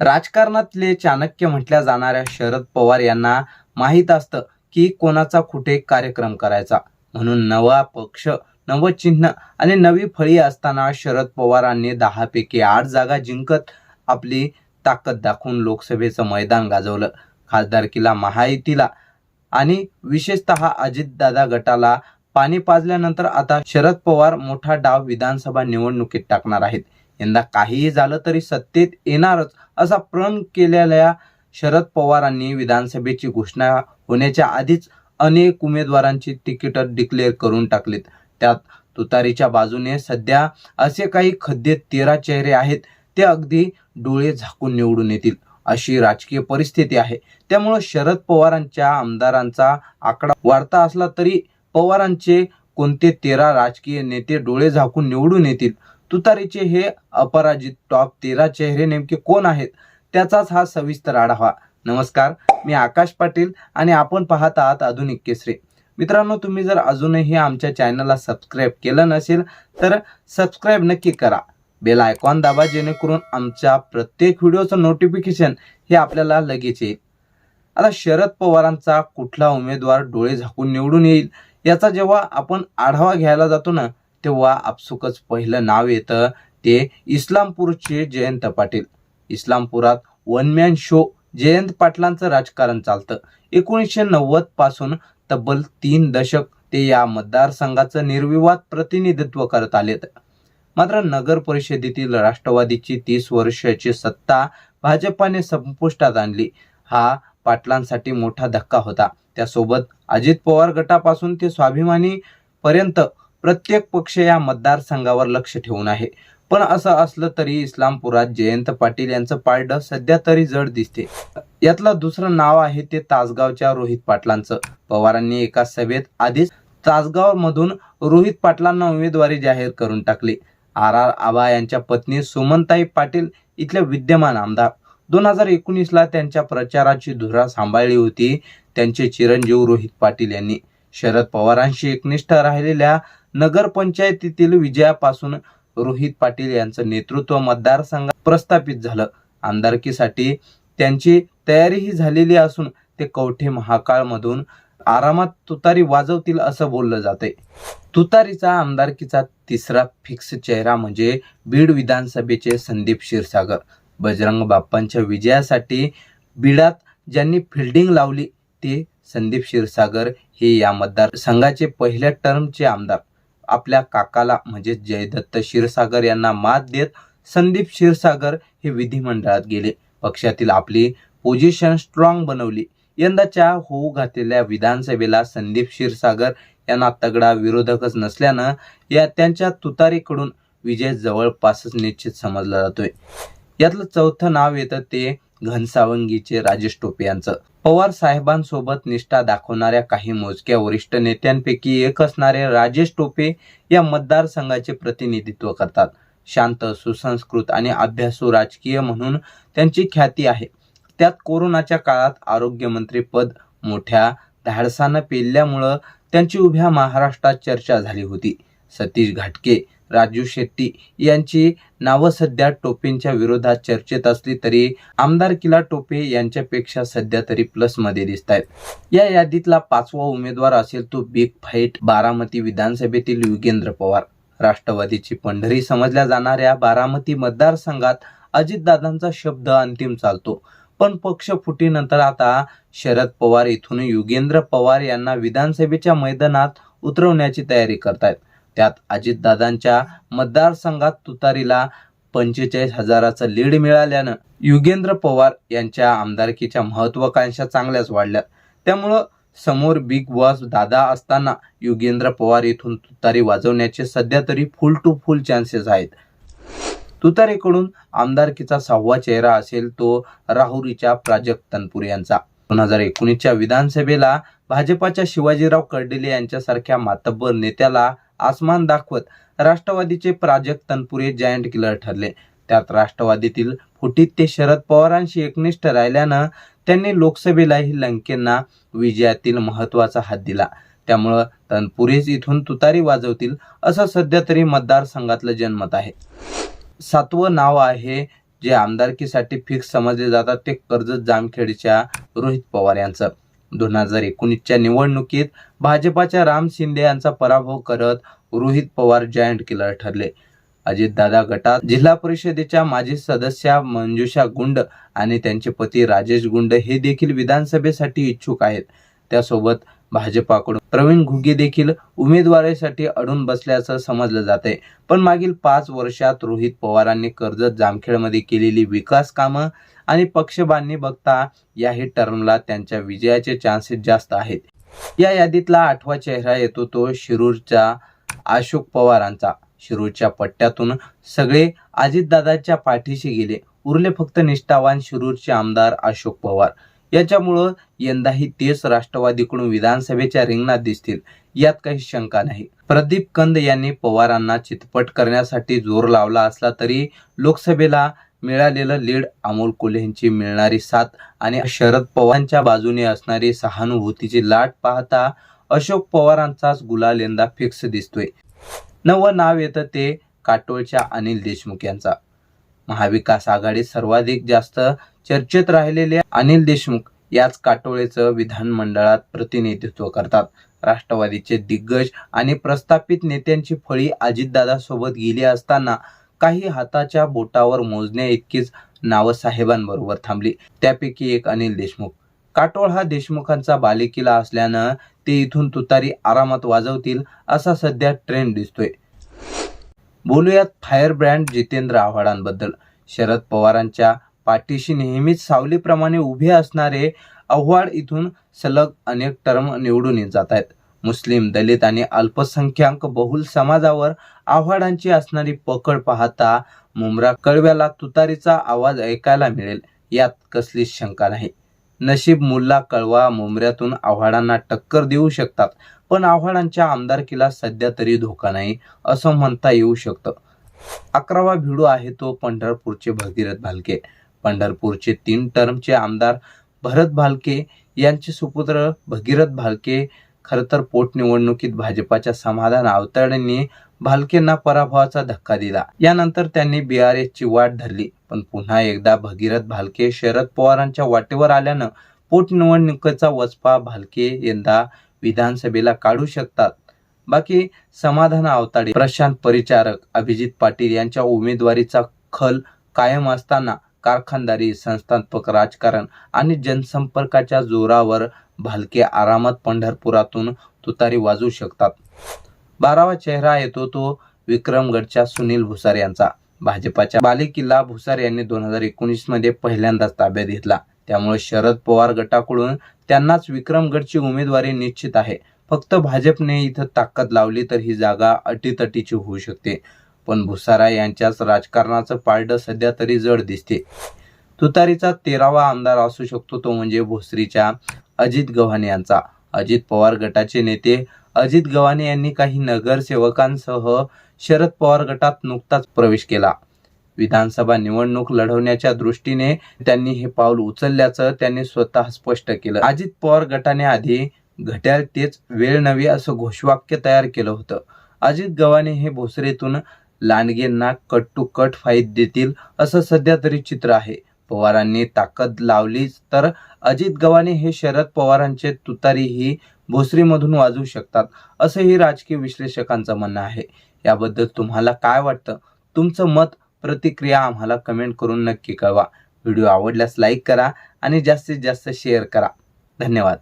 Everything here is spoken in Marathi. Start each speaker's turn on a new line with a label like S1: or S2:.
S1: राजकारणातले चाणक्य म्हटल्या जाणाऱ्या शरद पवार यांना माहीत असतं की कोणाचा कुठे कार्यक्रम करायचा. म्हणून नवा पक्ष नवं चिन्ह आणि नवी फळी असताना शरद पवारांनी दहापैकी आठ जागा जिंकत आपली ताकद दाखवून लोकसभेचं मैदान गाजवलं. खासदारकीला महायुतीला आणि विशेषतः अजितदादा गटाला पाणी पाजल्यानंतर आता शरद पवार मोठा डाव विधानसभा निवडणुकीत टाकणार आहेत. यंदा काहीही झालं तरी सत्तेत येणारच असा प्रण केलेल्या शरद पवारांनी विधानसभेची घोषणा होण्याच्या आधीच अनेक उमेदवारांची तिकीट डिक्लेअर करून टाकलीत. त्यात तुतारीच्या बाजूने सध्या असे काही खद्दे तेरा चेहरे आहेत ते अगदी डोळे झाकून निवडून येतील अशी राजकीय परिस्थिती आहे. त्यामुळं शरद पवारांच्या आमदारांचा आकडा वाढता असला तरी पवारांचे कोणते तेरा राजकीय नेते डोळे झाकून निवडून येतील तुतारीचे हे अपराजित टॉप तेरा चेहरे नेमके कोण आहेत? त्याचाच हा सविस्तर आढावा. नमस्कार मी आकाश पाटील आणि आपण पाहत आहात आधुनिक केसरी. मित्रांनो तुम्ही जर अजूनही आमच्या चॅनलला सबस्क्राईब केलं नसेल तर सबस्क्राईब नक्की करा. बेल आयकॉन दाबा जेणेकरून आमच्या प्रत्येक व्हिडिओचं नोटिफिकेशन हे आपल्याला लगेच येईल. आता शरद पवारांचा कुठला उमेदवार डोळे झाकून निवडून येईल याचा जेव्हा आपण आढावा घ्यायला जातो ना तेव्हा आपसुकच पहिलं नाव येतं ते इस्लामपूरचे जयंत पाटील. इस्लामपुरात वन मॅन शो जयंत पाटलांचं राजकारण चालतं. एकोणीसशे नव्वदपासून तब्बल तीन दशक ते या मतदारसंघाचं निर्विवाद प्रतिनिधित्व करत आलेत. मात्र नगर परिषदेतील राष्ट्रवादीची तीस वर्षाची सत्ता भाजपाने संपुष्टात आणली. हा पाटलांसाठी मोठा धक्का होता. त्यासोबत अजित पवार गटापासून ते स्वाभिमानी पर्यंत प्रत्येक पक्ष या मतदारसंघावर लक्ष ठेवून आहे. पण असं असलं तरी इस्लामपुरात जयंत पाटील यांचं पारडं सध्या तरी जड दिसते. यातलं दुसरं नाव आहे ते तासगावच्या रोहित पाटलांचं. पवारांनी एका सभेत आधीच तासगाव मधून रोहित पाटलांना उमेदवारी जाहीर करून टाकली. आर आर आबा यांच्या पत्नी सुमनताई पाटील इथल्या विद्यमान आमदार. दोन हजार एकोणीसला त्यांच्या प्रचाराची धुरा सांभाळली होती. त्यांचे चिरंजीव रोहित पाटील यांनी. शरद पवारांशी एकनिष्ठ राहिलेल्या नगरपंचायतीतील विजयापासून रोहित पाटील यांचं नेतृत्व मतदारसंघात प्रस्थापित झालं. आमदारकीसाठी त्यांची तयारीही झालेली असून ते कवठे महाकाळमधून आरामात तुतारी वाजवतील असं बोललं जाते तुतारीचा आमदारकीचा तिसरा फिक्स चेहरा म्हणजे बीड विधानसभेचे संदीप क्षीरसागर. बजरंग बाप्पांच्या विजयासाठी बीडात ज्यांनी फिल्डिंग लावली ते संदीप क्षीरसागर हे या मतदारसंघाचे पहिल्या टर्मचे आमदार. आपल्या काकाला म्हणजे जयदत्त क्षीरसागर यांना मात देत संदीप क्षीरसागर हे विधिमंडळात गेले. पक्षातील आपली पोझिशन स्ट्रॉंग बनवली. यंदाच्या होऊ घातलेल्या विधानसभेला संदीप क्षीरसागर यांना तगडा विरोधकच नसल्यानं या त्यांच्या तुतारीकडून विजय जवळपासच निश्चित समजला जातोय. यातलं चौथं नाव येतं ते घनसावंगीचे राजेश टोपे यांचं. पवार साहेबांसोबत निष्ठा दाखवणाऱ्या काही मोजक्या वरिष्ठ नेत्यांपैकी एक असणारे राजेश टोपे या मतदारसंघाचे प्रतिनिधित्व करतात. शांत सुसंस्कृत आणि अभ्यासू राजकीय म्हणून त्यांची ख्याती आहे. त्यात कोरोनाच्या काळात आरोग्यमंत्री पद मोठ्या धाडसानं पेलल्यामुळं त्यांची उभ्या महाराष्ट्रात चर्चा झाली होती. सतीश घाटके राजू शेट्टी यांची नावं सध्या टोपेंच्या विरोधात चर्चेत असली तरी आमदार किला टोपे यांच्यापेक्षा सध्या तरी प्लसमध्ये दिसत आहेत या यादीतला पाचवा उमेदवार असेल तो बिग फाईट बारामती विधानसभेतील युगेंद्र पवार. राष्ट्रवादीची पंढरी समजल्या जाणाऱ्या बारामती मतदारसंघात अजितदादांचा शब्द अंतिम चालतो. पण पक्ष फुटीनंतर आता शरद पवार इथून युगेंद्र पवार यांना विधानसभेच्या मैदानात उतरवण्याची तयारी करतायत. त्यात अजितदादांच्या मतदारसंघात तुतारीला पंचेचाळीस हजाराचं लीड मिळाल्यानं युगेंद्र पवार यांच्या आमदारकीच्या महत्वाकांक्षा चांगल्याच वाढल्या. त्यामुळं समोर बिग बॉस दादा असताना युगेंद्र पवार इथून तुतारी वाजवण्याचे सध्या तरी फुल टू फुल चान्सेस आहेत. तुतारीकडून आमदारकीचा सहावा चेहरा असेल तो राहुरीच्या प्राजक्त तनपुरे यांचा. दोन हजार एकोणीसच्या विधानसभेला भाजपाच्या शिवाजीराव कर्डिले यांच्यासारख्या मातब्बर नेत्याला आसमान दाखवत राष्ट्रवादीचे प्राजक्त तनपुरे जायंट किलर ठरले. त्यात राष्ट्रवादीतील फुटीत ते शरद पवारांशी एकनिष्ठ राहिल्यानं त्यांनी लोकसभेलाही लंकेंना विजयातील महत्त्वाचा हात दिला. त्यामुळं तनपुरेच इथून तुतारी वाजवतील असं सध्या तरी मतदारसंघातलं जनमत आहे. सातवं नाव आहे जे आमदारकीसाठी फिक्स समजले जातात ते कर्जत जामखेडच्या रोहित पवार यांचं. दोन हजार एकोणीसच्या निवडणुकीत भाजपाच्या राम शिंदे यांचा पराभव करत रोहित पवार जायंट किलर ठरले. अजितदादा गटात जिल्हा परिषदेच्या माजी सदस्या मंजुषा गुंड आणि त्यांचे पती राजेश गुंड हे देखील विधानसभेसाठी इच्छुक आहेत. त्यासोबत भाजपाकडून. प्रवीण घुगे देखील उमेदवारीसाठी अडून बसल्याचं समजलं जात आहे पण मागील पाच वर्षात रोहित पवारांनी कर्जत जामखेडमध्ये केलेली विकास कामं आणि पक्षबांनी बघता याही टर्मला त्यांच्या विजयाचे चान्सेस जास्त आहेत. या यादीतला आठवा चेहरा येतो तो शिरूरच्या अशोक पवारांचा. शिरूरच्या पट्ट्यातून सगळे अजितदादाच्या पाठीशी गेले. उरले फक्त निष्ठावान शिरूरचे आमदार अशोक पवार. याच्यामुळं यंदाही तेच राष्ट्रवादीकडून विधानसभेच्या रिंगणात दिसतील यात काही शंका नाही. प्रदीप कंद यांनी पवारांना चितपट करण्यासाठी जोर लावला असला तरी लोकसभेला मिळालेलं लीड अमोल कोल्हेंची मिळणारी साथ आणि शरद पवारांच्या बाजूने असणारी सहानुभूतीची लाट पाहता अशोक पवारांचाच गुलाल यंदा फिक्स दिसतोय. नवं नाव येतं ते काटोळच्या अनिल देशमुख यांचा. महाविकास आघाडीत सर्वाधिक जास्त चर्चेत राहिलेले अनिल देशमुख याच काटोळेचं विधानमंडळात प्रतिनिधित्व करतात. राष्ट्रवादीचे दिग्गज आणि प्रस्थापित नेत्यांची फळी अजितदादा सोबत गेली असताना काही हाताच्या बोटावर मोजण्या इतकीच नावं साहेबांबरोबर थांबली. त्यापैकी एक अनिल देशमुख. काटोळ हा देशमुखांचा बालेकिला असल्यानं ते इथून तुतारी आरामात वाजवतील असा सध्या ट्रेंड दिसतोय. बोलूयात फायर ब्रँड जितेंद्र आव्हाडांबद्दल. शरद पवारांच्या पाठीशी नेहमीच सावलीप्रमाणे उभे असणारे आव्हाड इथून सलग अनेक टर्म निवडून येत जात आहेत. मुस्लिम दलित आणि अल्पसंख्याक बहुल समाजावर आव्हाडांची असणारी पकड पाहता मुमरा कळव्याला तुतारीचा आवाज ऐकायला मिळेल. यात कसलीच शंका नाही. नशीब मुल्ला कळवा मुंबऱ्यातून आव्हाडांना टक्कर देऊ शकतात. पण आव्हाडांच्या आमदारकीला सध्या तरी धोका नाही असं म्हणता येऊ शकतं. अकरावा भिडू आहे तो पंढरपूरचे भगीरथ भालके. पंढरपूरचे तीन टर्मचे आमदार भरत भालके यांचे सुपुत्र भगीरथ भालके खरं तर पोटनिवडणुकीत भाजपाच्या समाधान अवतरणीने भालकेंना पराभवाचा धक्का दिला. यानंतर त्यांनी ची वाट धरली. पण पुन्हा एकदा भगीरथ भालके शरद पवारांच्या वाटेवर आल्यानं पोटनिवडणुकीचा वचपा भालके यंदा विधानसभेला काढू शकतात. बाकी समाधान आवताडे प्रशांत परिचारक अभिजित पाटील यांच्या उमेदवारीचा खल कायम असताना कारखानदारी संस्थात्मक राजकारण आणि जनसंपर्काच्या जोरावर भालके आरामात पंढरपुरातून तुतारी वाजू शकतात. बारावा चेहरा येतो तो विक्रमगडच्या सुनील भुसार यांचा. भाजपाच्या बालेकिल्ला भुसार यांनी दोन हजार एकोणीसमध्ये पहिल्यांदाच ताब्यात घेतला. त्यामुळे शरद पवार गटाकडून त्यांनाच विक्रमगडची उमेदवारी निश्चित आहे. फक्त भाजपने इथं ताकद लावली तर ही जागा अटीतटीची होऊ शकते. पण भुसारा यांच्याच राजकारणाचं पारडं सध्या तरी जड दिसते. तुतारीचा तेरावा आमदार असू शकतो तो म्हणजे भोसरीच्या अजित गव्हाणे यांचा. अजित पवार गटाचे नेते अजित गव्हाणे यांनी काही नगरसेवकांसह शरद पवार गटात नुकताच प्रवेश केला. विधानसभा निवडणूक लढवण्याच्या दृष्टीने त्यांनी हे पाऊल उचलल्याचं त्यांनी स्वतः स्पष्ट केलं. अजित पवार गटाने आधी घट्याळ तेच वेळ नवी असं घोषवाक्य तयार केलं होतं. अजित गव्हाणे हे भोसरेतून लांडगेंना कट टू कट फाईट देतील असं सध्या तरी चित्र आहे. पवारांनी ताकद लावलीच तर अजित गव्हाणे हे शरद पवारांचे तुतारीही भोसरीमधून वाजवू शकतात असंही राजकीय विश्लेषकांचं म्हणणं आहे. याबद्दल तुम्हाला काय वाटतं? तुमचं मत प्रतिक्रिया आम्हाला कमेंट करून नक्की कळवा. व्हिडिओ आवडल्यास लाईक करा आणि जास्तीत जास्त शेअर करा. धन्यवाद.